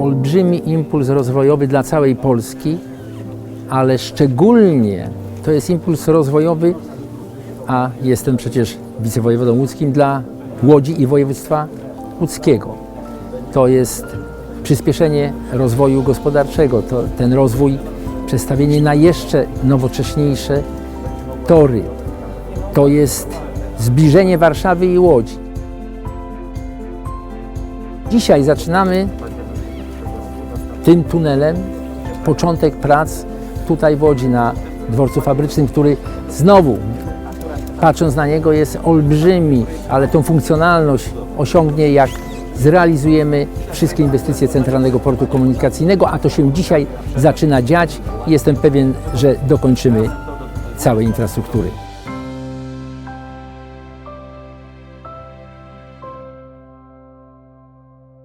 olbrzymi impuls rozwojowy dla całej Polski, ale szczególnie to jest impuls rozwojowy, a jestem przecież wicewojewodą łódzkim dla Łodzi i województwa łódzkiego. To jest przyspieszenie rozwoju gospodarczego, to ten rozwój, przestawienie na jeszcze nowocześniejsze tory. To jest zbliżenie Warszawy i Łodzi. Dzisiaj zaczynamy tym tunelem początek prac tutaj w Łodzi na dworcu fabrycznym, który znowu, patrząc na niego, jest olbrzymi, ale tą funkcjonalność osiągnie, jak zrealizujemy wszystkie inwestycje Centralnego Portu Komunikacyjnego, a to się dzisiaj zaczyna dziać jestem pewien, że dokończymy całej infrastruktury.